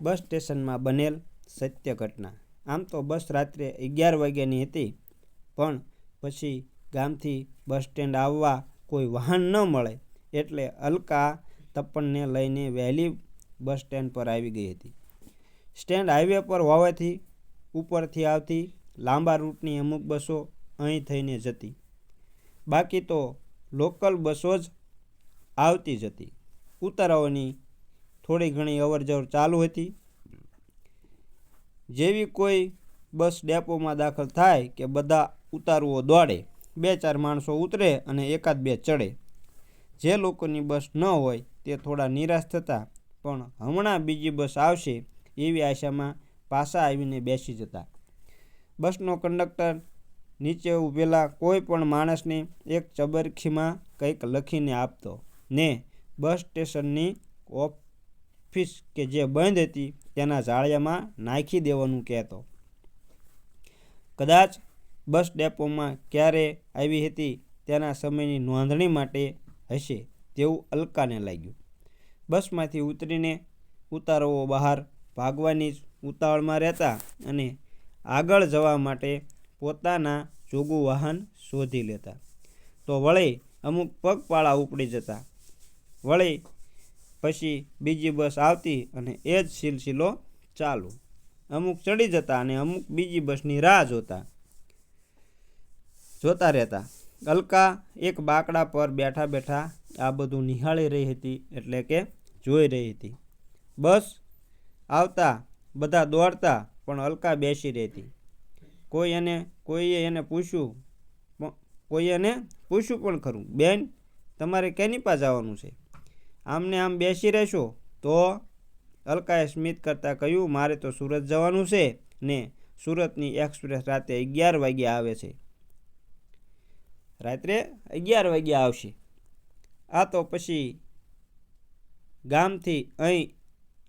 બસ સ્ટેશનમાં બનેલ સત્ય ઘટના. આમ તો બસ રાત્રે અગિયાર વાગ્યાની હતી, પણ પછી ગામથી બસ સ્ટેન્ડ આવવા કોઈ વાહન ન મળે એટલે અલકા તપનને લઈને વહેલી બસ સ્ટેન્ડ પર આવી ગઈ હતી. સ્ટેન્ડ હાઈવે પર હોવાથી ઉપરથી આવતી લાંબા રૂટની અમુક બસો અહીં થઈને જતી. બાકી તો લોકલ બસો જ આવતી જ હતી ઉતારાઓની થોડી ઘણી અવરજવર ચાલુ હતી. જેવી કોઈ બસ ડેપોમાં દાખલ થાય કે બધા ઉતારુઓ દોડે, બે ચાર માણસો ઉતરે અને એકાદ બે ચડે. જે લોકોની બસ ન હોય તે થોડા નિરાશ થતા, પણ હમણાં બીજી બસ આવશે એવી આશામાં પાછા આવીને બેસી જતા. બસનો કંડક્ટર નીચે ઊભેલા કોઈ પણ માણસને એક ચબરખીમાં કંઈક લખીને આપતો, ને, બસ સ્ટેશનની ઓફિસ કે જે બંધ હતી તેના જાળિયામાં નાખી દેવાનું કહેતો. કદાચ બસ ડેપોમાં ક્યારે આવી હતી તેના સમયની નોંધણી માટે હશે તેવું અલકાને લાગ્યું. બસમાંથી ઉતરીને ઉતારુઓ બહાર ભાગવાની જ ઉતાવળમાં રહેતા અને આગળ જવા માટે પોતાના જોગું વાહન શોધી લેતા. તો વળી અમુક પગપાળા ઉપડી જતા. વળી પછી બીજી બસ આવતી અને એ જ સિલસિલો ચાલુ. અમુક ચડી જતા અને અમુક બીજી બસની રાહ જોતા. જોતા રહેતા. અલકા એક બાકડા પર બેઠા બેઠા આ બધું નિહાળી રહી હતી એટલે કે જોઈ રહી હતી. બસ આવતા, બધા દોડતા, પણ અલકા બેસી રહેતી. કોઈ એને, કોઈએ એને પૂછ્યું કોઈએ એને પૂછ્યું પણ ખરું, બેન, તમારે કેની પાસે જવાનું છે? આમને આમ બેસી રહેશો? તો અલકાએ સ્મિત કરતાં કહ્યું, મારે તો સુરત જવાનું છે ને સુરતની એક્સપ્રેસ રાતે અગિયાર વાગ્યે આવે છે. રાત્રે અગિયાર વાગ્યા આવશે? આ તો પછી ગામથી અહીં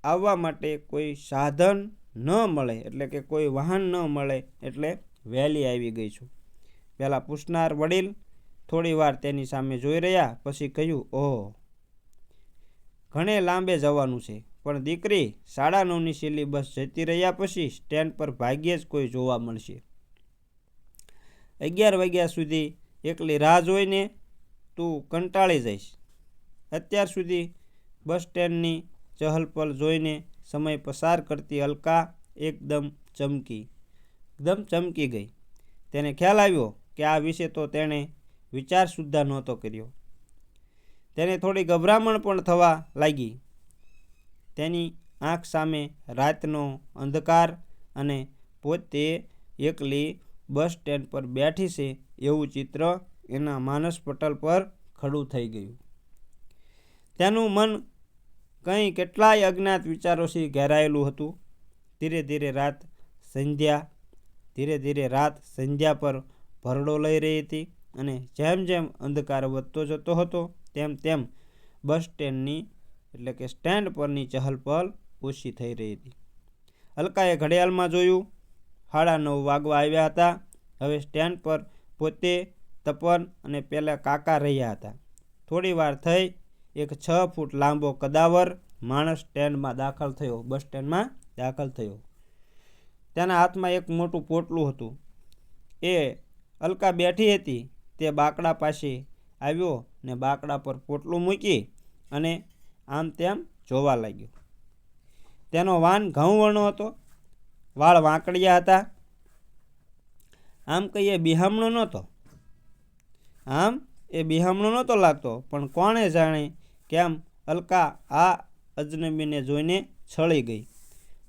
આવવા માટે કોઈ સાધન ન મળે, એટલે કે કોઈ વાહન ન મળે, એટલે વહેલી આવી ગઈ છું. પહેલાં પૂછનાર વડીલ થોડી વાર તેની સામે જોઈ રહ્યા, પછી કહ્યું, ઓહ ઘણે લાંબે જવાનું છે. પણ દીકરી સાડા નવની સિલેબસ બસ જતી રહ્યા પછી સ્ટેન્ડ પર ભાગ્યે જ કોઈ જોવા મળશે. અગિયાર વાગ્યા સુધી એકલી રાહ જોઈને તું કંટાળી જઈશ. અત્યાર સુધી બસ સ્ટેન્ડની ચહલપહલ જોઈને સમય પસાર કરતી અલકા એકદમ ચમકી એકદમ ચમકી ગઈ. તેને ખ્યાલ આવ્યો કે આ વિશે તો તેણે વિચાર સુદ્ધા નહોતો કર્યો. તેને થોડી ગભરામણ પણ થવા લાગી. તેની આંખ સામે રાતનો અંધકાર અને પોતે એકલી બસ સ્ટેન્ડ પર બેઠી છે એવું ચિત્ર એના માનસ પટલ પર ખડું થઈ ગયું. તેનું મન કંઈ કેટલાય અજ્ઞાત વિચારોથી ઘેરાયેલું હતું. ધીરે ધીરે રાત સંધ્યા, ધીરે ધીરે રાત સંધ્યા પર ભરડો લઈ રહી હતી અને જેમ જેમ અંધકાર વધતો જતો હતો તેમ તેમ બસ સ્ટેન્ડની, એટલે કે સ્ટેન્ડ પરની ચહલપહલ ઓછી થઈ રહી હતી. અલકાએ ઘડિયાળમાં જોયું, સાડા નવ વાગવા આવ્યા હતા. હવે સ્ટેન્ડ પર પોતે, તપન અને પેલા કાકા રહ્યા હતા. થોડી વાર થઈ, એક છ ફૂટ લાંબો કદાવર માણસ સ્ટેન્ડમાં દાખલ થયો, બસ સ્ટેન્ડમાં દાખલ થયો. તેના હાથમાં એક મોટું પોટલું હતું. એ અલકા બેઠી હતી, તે બાકડા પાસે આવ્યો ને બાકડા પર પોટલું મૂકી અને આમ તેમ જોવા લાગ્યો. તેનો વાન ઘઉં વર્ણો હતો, વાળ વાંકડિયા હતા. આમ કહીએ બિહામણો નહોતો. આમ એ બિહામણો નહોતો લાગતો, પણ કોણે જાણે કેમ અલકા આ અજનબીને જોઈને છળી ગઈ.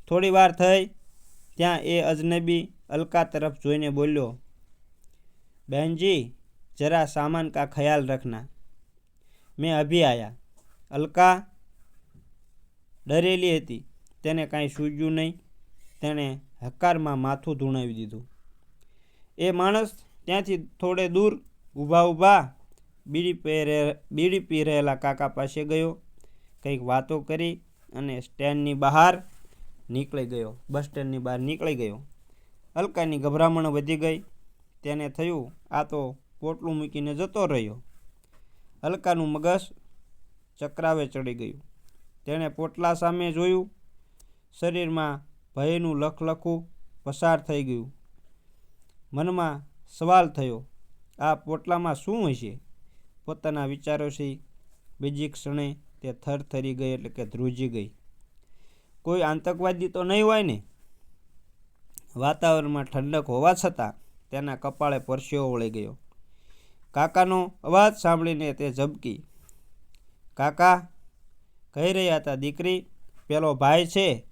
થોડી વાર થઈ, ત્યાં એ અજનબી અલકા તરફ જોઈને બોલ્યો બહેનજી જરા સામાન કા ખ્યાલ રખના. મેં અભી આયા. અલકા ડરેલી હતી. તેને કાંઈ સૂજ્યું નહીં. તેણે હકારમાં માથું ધૂણાવી દીધું. એ માણસ ત્યાંથી થોડે દૂર ઊભા ઊભા બીડી પહેરે, બીડી પી રહેલા કાકા પાસે ગયો. કંઈક વાતો કરી અને સ્ટેન્ડની બહાર નીકળી ગયો. બસ સ્ટેન્ડની બહાર નીકળી ગયો. અલકાની ગભરામણ વધી ગઈ. તેને થયું, આ તો પોટલું મૂકીને જતો રહ્યો. અલકાનું મગજ ચક્રાવે ચડી ગયું. તેણે પોટલા સામે જોયું. શરીરમાં ભયનું લખલખું પસાર થઈ ગયું. મનમાં સવાલ થયો, આ પોટલામાં શું હશે? પોતાના વિચારોથી બીજી ક્ષણે તે થરથરી ગઈ એટલે કે ધ્રુજી ગઈ. કોઈ આતંકવાદી તો નહીં હોય ને? વાતાવરણમાં ઠંડક હોવા છતાં તેના કપાળે પરસ્યો વળી ગયો. કાકાનો અવાજ સાંભળીને તે ઝબકી. કાકા, કહી રહ્યા હતા દીકરી, પેલો ભાઈ છે.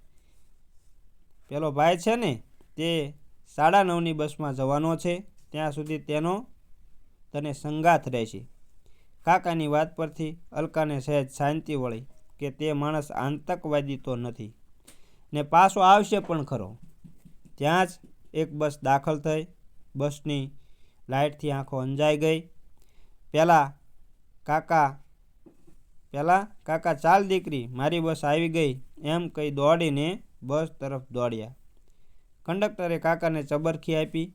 પેલો ભાઈ છે ને, તે સાડા નવની બસમાં જવાનો છે. ત્યાં સુધી તેનો તને સંગાથ રહેશે. કાકાની વાત પરથી અલકાને સહેજ શાંતિ વળી કે તે માણસ આતંકવાદી તો નથી. ને પાછો આવશે પણ ખરો. ત્યાં જ એક બસ દાખલ થઈ. બસની લાઇટથી આંખો અંજાઈ ગઈ. પહેલાં કાકા પહેલાં કાકા, ચાલ દીકરી, મારી બસ આવી ગઈ. એમ કહી દોડીને બસ તરફ દોડ્યા. કંડક્ટરે કાકાને ચબરખી આપી.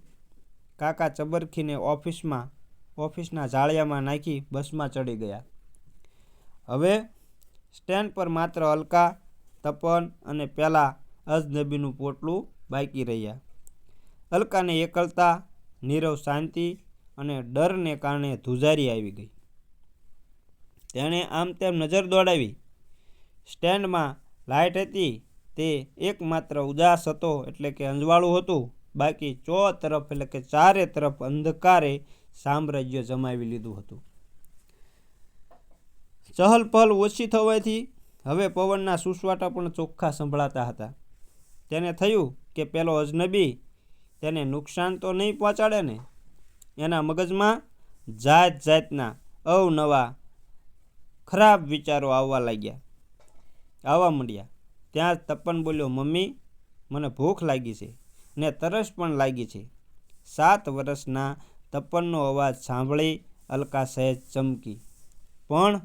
કાકા ચબરખીને ઓફિસમાં, ઓફિસના જાળિયામાં નાખી બસમાં ચડી ગયા. હવે સ્ટેન્ડ પર માત્ર અલકા, તપન અને પેલા અજનબીનું પોટલું બાકી રહ્યા. અલકાને એકલતા, નીરવ શાંતિ અને ડરને કારણે ધુજારી આવી ગઈ. તેણે આમ તેમ નજર દોડાવી. સ્ટેન્ડમાં લાઇટ હતી, તે એકમાત્ર ઉદાસ હતો એટલે કે અંજવાળું હતું. બાકી ચો તરફ એટલે કે ચારે તરફ અંધકારે સામ્રાજ્ય જમાવી લીધું હતું. ચહલ પહલ ઓછી થવાથી હવે પવનના સુસવાટા પણ ચોખ્ખા સંભળાતા હતા. તેને થયું કે પેલો અજનબી તેને નુકસાન તો નહીં પહોંચાડે ને એના મગજમાં જાત જાતના અવનવા ખરાબ વિચારો આવવા લાગ્યા. આવવા માંડ્યા. ત્યાં તપન બોલ્યો, મમ્મી, મને ભૂખ લાગી છે ને તરસ પણ લાગી છે. સાત વર્ષના તપનનો અવાજ સાંભળી અલકા સહેજ ચમકી. પણ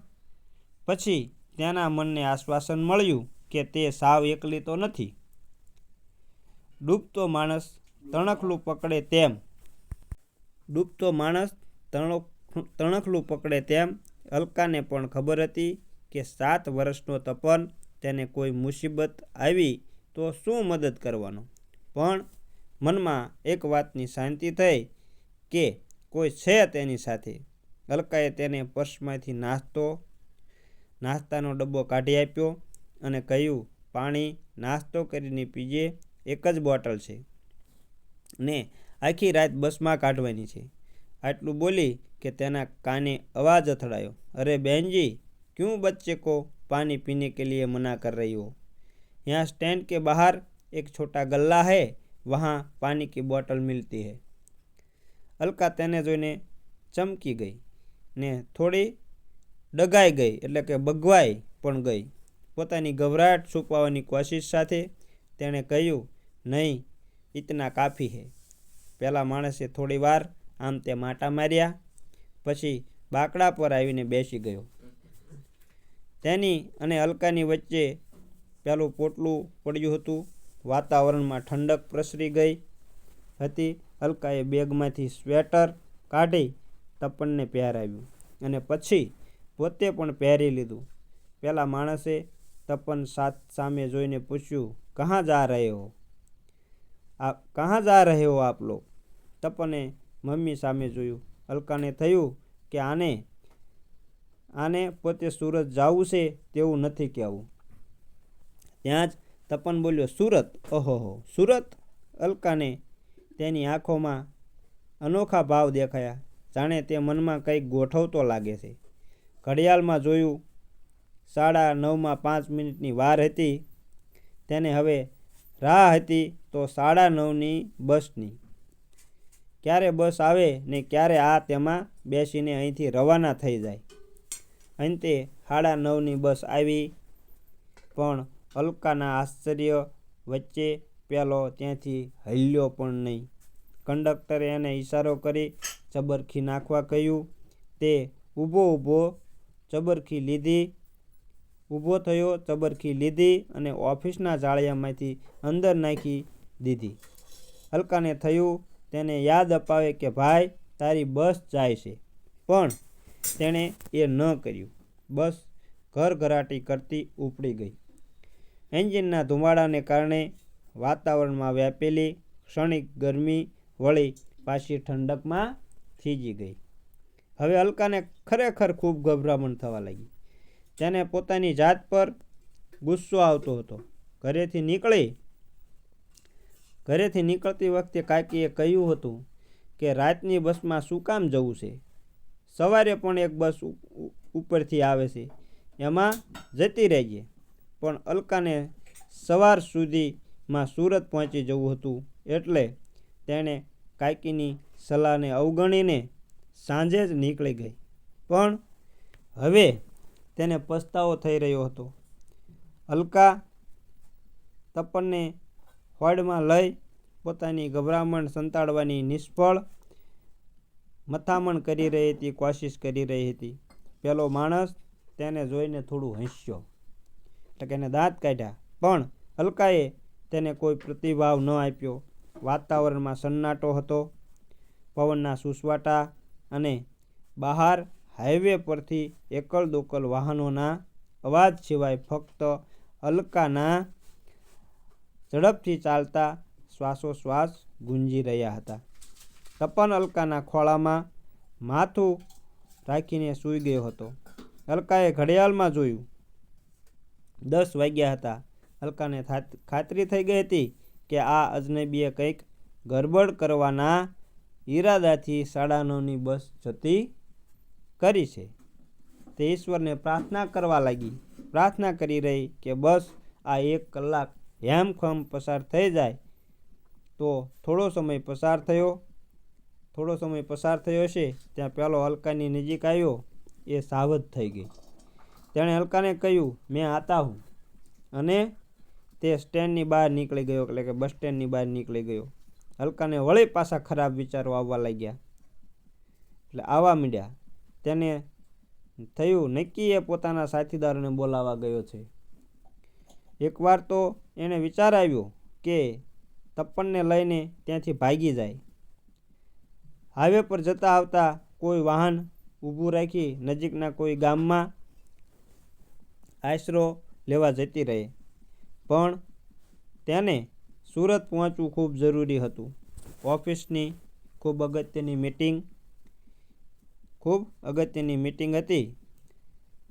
પછી તેના મનને આશ્વાસન મળ્યું કે તે સાવ એકલી તો નથી. ડૂબતો માણસ તણખલું પકડે તેમ ડૂબતો માણસ તણ, તણખલું પકડે તેમ અલકાને પણ ખબર હતી કે સાત વર્ષનો તપન તેને કોઈ મુસીબત આવી તો શું મદદ કરવાનો. પણ મનમાં એક વાતની શાંતિ થઈ કે કોઈ છે તેની સાથે. અલકાએ તેને પર્સમાંથી નાસ્તો, નાસ્તાનો ડબ્બો કાઢી આપ્યો અને કહ્યું, પાણી નાસ્તો કરીને પીજે, એક જ બોટલ છે. ને આખી રાત બસમાં કાઢવાની છે. આટલું બોલી કે તેના કાને અવાજ અથડાયો. અરે બહેનજી, ક્યું બચ્ચે કો પાણી પીને કે લીએ મના કર રહી હો यहाँ સ્ટેન્ડ કે બહાર એક છોટા ગલ્લા है वहाँ પાણી કી બોટલ મિલતી है અલકા તેને જોઈને ચમકી ગઈ ને થોડી ડગાઈ ગઈ એટલે કે બગવાઈ પણ ગઈ. પોતાની ગભરાટ છુપાવવાની કોશિશ સાથે તેણે કહ્યું, નહીં ઇતના કાફી હે. પેલા માણસે થોડી વાર આમ તે માટા માર્યા, પછી બાકડા પર આવીને બેસી ગયો. તેની અને અલકાની વચ્ચે પેલું પોટલું પડ્યું હતું. વાતાવરણમાં ઠંડક પ્રસરી ગઈ હતી. અલકાએ બેગમાંથી સ્વેટર કાઢી તપનને પહેરાવ્યું અને પછી પોતે પણ પહેરી લીધું. પહેલાં માણસે તપન સાત સામે જોઈને પૂછ્યું, કહાં જા રહે હો આ કहाँ જા રહે હો આપ લોગ? તપને મમ્મી સામે જોયું. અલકાને થયું કે આને આને પોતે સુરત જવું છે તેવું નથી કહેવું. ત્યાં જ તપન બોલ્યો, સુરત? ઓહોહો સુરત? અલકાને તેની આંખોમાં અનોખા ભાવ દેખાયા. જાણે તે મનમાં કંઈક ગોઠવતો લાગે છે. ઘડિયાળમાં જોયું, સાડા નવમાં પાંચ મિનિટની વાર હતી. તેને હવે રાહ હતી તો સાડા નવની બસની. ક્યારે બસ આવે ને ક્યારે આ તેમાં બેસીને અહીંથી રવાના થઈ જાય. અંતે સાડા નવની બસ આવી, પણ અલકાના આશ્ચર્ય વચ્ચે પેલો ત્યાંથી હલ્યો પણ નહીં. કંડક્ટરે એને ઈશારો કરી ચબરખી નાખવા કહ્યું. તે ઊભો ઊભો ચબરખી લીધી, ઊભો થયો, ચબરખી લીધી અને ઓફિસના જાળિયામાંથી અંદર નાખી દીધી. અલકાને થયું, તેને યાદ અપાવે કે, ભાઈ, તારી બસ જાય છે. પણ તેણે એ ન કર્યું. બસ ઘરઘરાટી કરતી ઉપડી ગઈ. એન્જિનના ધુમાડાને કારણે વાતાવરણમાં વ્યાપેલી ક્ષણિક ગરમી વળી પાછી ઠંડકમાં થીજી ગઈ. હવે અલકાને ખરેખર ખૂબ ગભરામણ થવા લાગી. તેને પોતાની જાત પર ગુસ્સો આવતો હતો. ઘરેથી નીકળી ઘરેથી નીકળતી વખતે કાકીએ કહ્યું હતું કે રાતની બસમાં શું કામ જવું છે? સવારે પણ એક બસ ઉપરથી આવે છે. એમાં જતી રહીએ. પણ અલકાને સવાર સુધીમાં સુરત પહોંચી જવું હતું એટલે તેણે કાકીની સલાહને અવગણીને સાંજે જ નીકળી ગઈ. પણ હવે તેને પસ્તાવો થઈ રહ્યો હતો. અલકા તપનને હોડમાં લઈ પોતાની ગભરામણ સંતાડવાની નિષ્ફળ મથામણ કરી રહી હતી, કોશિશ કરી રહી હતી. પેલો માણસ તેને જોઈને થોડું હસ્યો. એટલે કે એને દાંત કાઢ્યા. પણ અલકાએ તેને કોઈ પ્રતિભાવ ન આપ્યો. વાતાવરણમાં સન્નાટો હતો. પવનના સુસવાટા અને બહાર હાઈવે પરથી એકલ દોકલ વાહનોના અવાજ સિવાય ફક્ત અલકાના ઝડપથી ચાલતા શ્વાસોશ્વાસ ગુંજી રહ્યા હતા. તપન અલકાના ખોળામાં માથું રાખીને સૂઈ ગયો હતો. અલકાએ ઘડિયાળમાં જોયું. દસ વાગ્યા હતા. અલકાને ખાતરી થઈ ગઈ હતી કે આ અજનબીએ કંઈક ગરબડ કરવાના ઈરાદાથી સાડા નવની બસ જતી કરી છે. તે ઈશ્વરને પ્રાર્થના કરવા લાગી. પ્રાર્થના કરી રહી કે બસ આ એક કલાક હેમખમ પસાર થઈ જાય, તો થોડો સમય પસાર થયો. થોડો સમય પસાર થયો છે ત્યાં પેલો હલકાની નજીક આવ્યો, એ સાવધ થઈ ગઈ તેણે હલકાને કહ્યું, મેં આતા હું. અને તે સ્ટેન્ડની બહાર નીકળી ગયો, એટલે કે બસ સ્ટેન્ડની બહાર નીકળી ગયો. હલકાને વળી પાછા ખરાબ વિચારો આવવા લાગ્યા. એટલે આવવા માંડ્યા. તેને થયું, નક્કી એ પોતાના સાથીદારોને બોલાવવા ગયો છે. એકવાર તો એને વિચાર આવ્યો કે તપ્પણને લઈને ત્યાંથી ભાગી જાય. હાઈવે પર જતા આવતા કોઈ વાહન ઊભું રાખી નજીકના કોઈ ગામમાં આશરો લેવા જતી રહે. પણ તેને સુરત પહોંચવું ખૂબ જરૂરી હતું. ઓફિસની ખૂબ અગત્યની મીટિંગ, ખૂબ અગત્યની મીટિંગ હતી.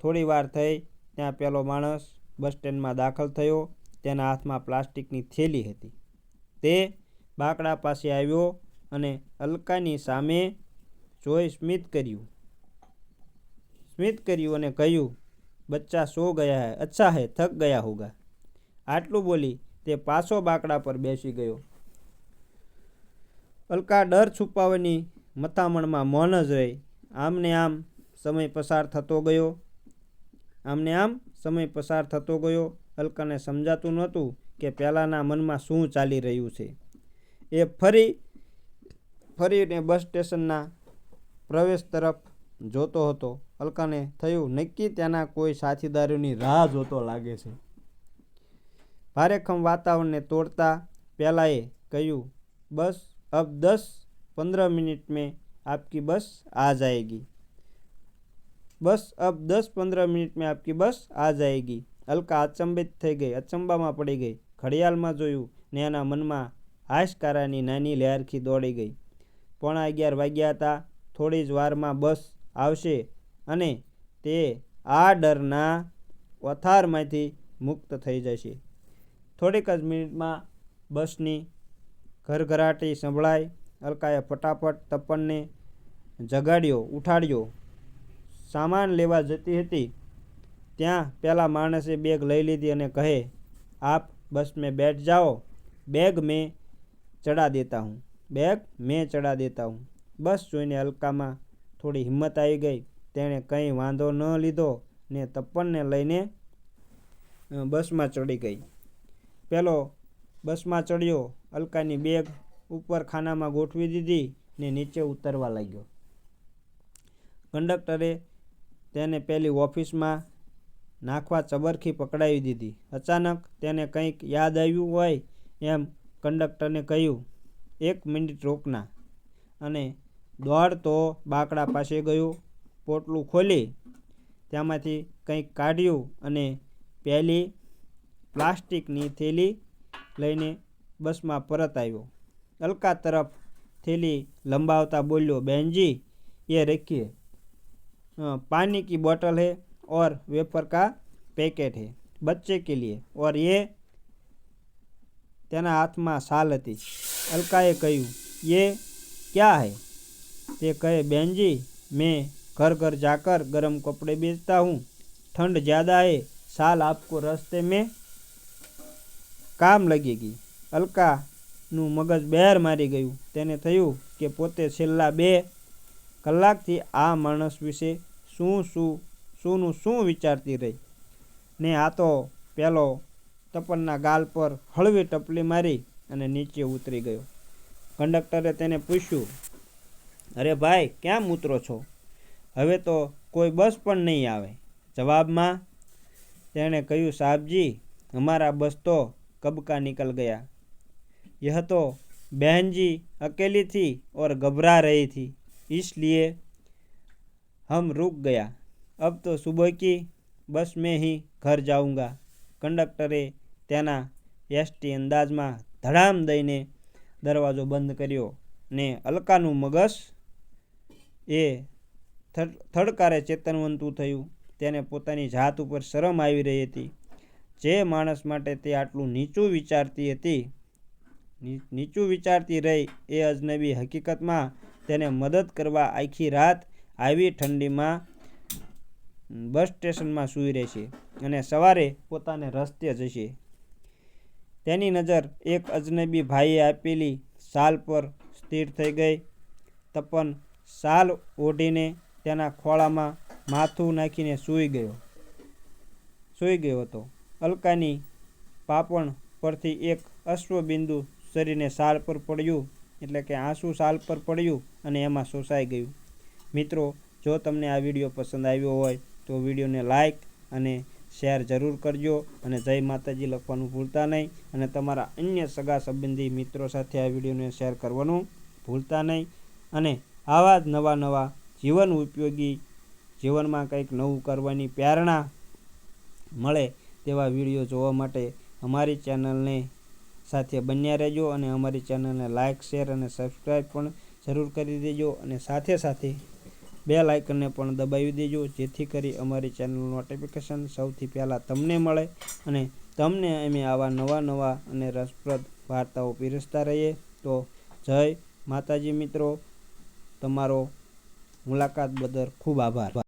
થોડી વાર થઈ, ત્યાં પેલો માણસ બસ સ્ટેન્ડમાં દાખલ થયો. તેના હાથમાં પ્લાસ્ટિકની થેલી હતી. તે બાકડા પાસે આવ્યો અને અલકાની સામે જોઈ સ્મિત કર્યું. સ્મિત કર્યું અને કહ્યું, બચ્ચા સો ગયા હૈ, અચ્છા હૈ, થક ગયા હોગા. આટલું બોલી તે પાછો બાકડા પર બેસી ગયો. અલકા ડર છુપાવવાની મથામણમાં મૌન જ રહી. આમને આમ સમય પસાર થતો ગયો. આમને આમ સમય પસાર થતો ગયો. અલકાને સમજાતું નહોતું કે પહેલાંના મનમાં શું ચાલી રહ્યું છે. એ ફરી ફરીને બસ સ્ટેશનના પ્રવેશ તરફ જોતો હતો. અલકાને થયું, નક્કી ત્યાંના કોઈ સાથીદારોની રાહ જોતો લાગે છે. ભારેખમ વાતાવરણને તોડતા પહેલાંએ કહ્યું, બસ, અબ દસ પંદર મિનિટ મેં આપકી બસ આ જાયગી. जाएगी બસ અબ દસ પંદર મિનિટમાં આપકી બસ આ જાયગી અલકા અચંબિત થઈ ગઈ અચંબામાં પડી ગઈ ઘડિયાળમાં જોયું ને એના મનમાં હાશકારાની નાની લહેરખી દોડી ગઈ પોણા અગિયાર વાગ્યા હતા થોડી જ વારમાં બસ આવશે અને તે આ ડરના વથારમાંથી મુક્ત થઈ જશે થોડીક જ મિનિટમાં બસની ઘરઘરાટી સંભળાઈ અલકાએ ફટાફટ તપનને જગાડ્યો ઉઠાડ્યો સામાન લેવા જતી હતી, ત્યાં પેલા માણસે બેગ લઈ લીધી અને કહે, આપ બસ મેં બેઠ જાઓ, બેગ મેં ચડા દેતા હું, બેગ મેં ચડા દેતા હું. બસ જોઈને અલકામાં થોડી હિંમત આવી ગઈ. તેણે કંઈ વાંધો ન લીધો ને તપ્પનને લઈને બસમાં ચડી ગઈ. પેલો બસમાં ચડ્યો અલકાની બેગ ઉપર ખાનામાં ગોઠવી દીધી ને નીચે ઉતરવા લાગ્યો. કંડક્ટરે તેને પેલી ઓફિસમાં નાખવા ચબરખી પકડાવી દીધી. અચાનક તેને કંઈક યાદ આવ્યું હોય એમ કંડક્ટરને કહ્યું, એક મિનિટ રોકના. અને દોડતો બાકડા પાસે ગયો, પોટલું ખોલી તેમાંથી કંઈક કાઢ્યું અને પહેલી પ્લાસ્ટિકની થેલી લઈને બસમાં પરત આવ્યો. અલકા તરફ થેલી લંબાવતા બોલ્યો, બેનજી, એ રેખીએ पानी की बोतल है और वेफर का पैकेट है बच्चे के लिए और ये તેના હાથમાં શાલ હતી અલકાએ કહ્યું ये क्या है તે કહે बहनजी मैं घर घर जाकर गर्म कपड़े बेचता हूँ ठंड ज़्यादा है शाल आपको रास्ते में કામ लगेगी અલકાનું મગજ બહેર મારી ગયું તેને થયું કે પોતે છેલ્લા બે કલાકથી આ માણસ વિશે શું શું, શુંનું શું વિચારતી રહી? ને આ તો પહેલો તપનના ગાલ પર હળવી ટપલી મારી અને નીચે ઉતરી ગયો. કંડક્ટરે તેને પૂછ્યું, અરે ભાઈ, ક્યાં ઉતરો છો? હવે તો કોઈ બસ પણ નહીં આવે. જવાબમાં તેણે કહ્યું, સાહેબજી, અમારા બસ તો કબકા નીકળ ગયા. યહ તો બહેનજી અકેલી થી ઓર ગભરા રહી થી. इसलिए हम रुक गया अब तो सुबह की बस में ही घर जाऊंगा કંડક્ટરે તેના એસટી અંદાજમાં ધડામ દઈને દરવાજો બંધ કર્યો ને અલકાનું મગજ એ થડ- થડકારે ચેતનવંતું થયું તેને પોતાની જાત ઉપર શરમ આવી રહી હતી જે માણસ માટે તે આટલું નીચું વિચારતી હતી ની- નીચું વિચારતી રહી એ અજનબી હકીકતમાં તેને મદદ કરવા આખી રાત આવી ઠંડીમાં બસ સ્ટેશનમાં સૂઈ રહેશે અને સવારે પોતાને રસ્તે જશે. તેની નજર એક અજનબી ભાઈએ આપેલી શાલ પર સ્થિર થઈ ગઈ. તપન શાલ ઓઢીને તેના ખોળામાં માથું નાખીને સૂઈ ગયો. સૂઈ ગયો હતો. અલકાની પાપણ પરથી એક અશ્વબિંદુ શરીરને શાલ પર પડ્યું. એટલે કે આંસુ શાલ પર પડ્યું અને એમાં શોષાઈ ગયું. મિત્રો, જો તમને આ વીડિયો પસંદ આવ્યો હોય, તો વિડીયોને લાઈક અને શેર જરૂર કરજો અને જય માતાજી લખવાનું ભૂલતા નહીં. અને તમારા અન્ય સગા સંબંધી મિત્રો સાથે આ વિડીયોને શેર કરવાનું ભૂલતા નહીં. અને આવા જ નવા નવા જીવન ઉપયોગી જીવનમાં કંઈક નવું કરવાની પ્રેરણા મળે તેવા વીડિયો જોવા માટે અમારી ચેનલને સાથે બન્યા રહેજો અને અમારી ચેનલને લાઇક શેર અને સબસ્ક્રાઈબ પણ જરૂર કરી દેજો અને સાથે સાથે બે લાઇકનને પણ દબાવી દેજો, જેથી કરી અમારી ચેનલનું નોટિફિકેશન સૌથી પહેલાં તમને મળે અને તમને અમે આવા નવા નવા અને રસપ્રદ વાર્તાઓ પીરસતા રહીએ. તો જય માતાજી મિત્રો. તમારો મુલાકાત બદલ ખૂબ આભાર.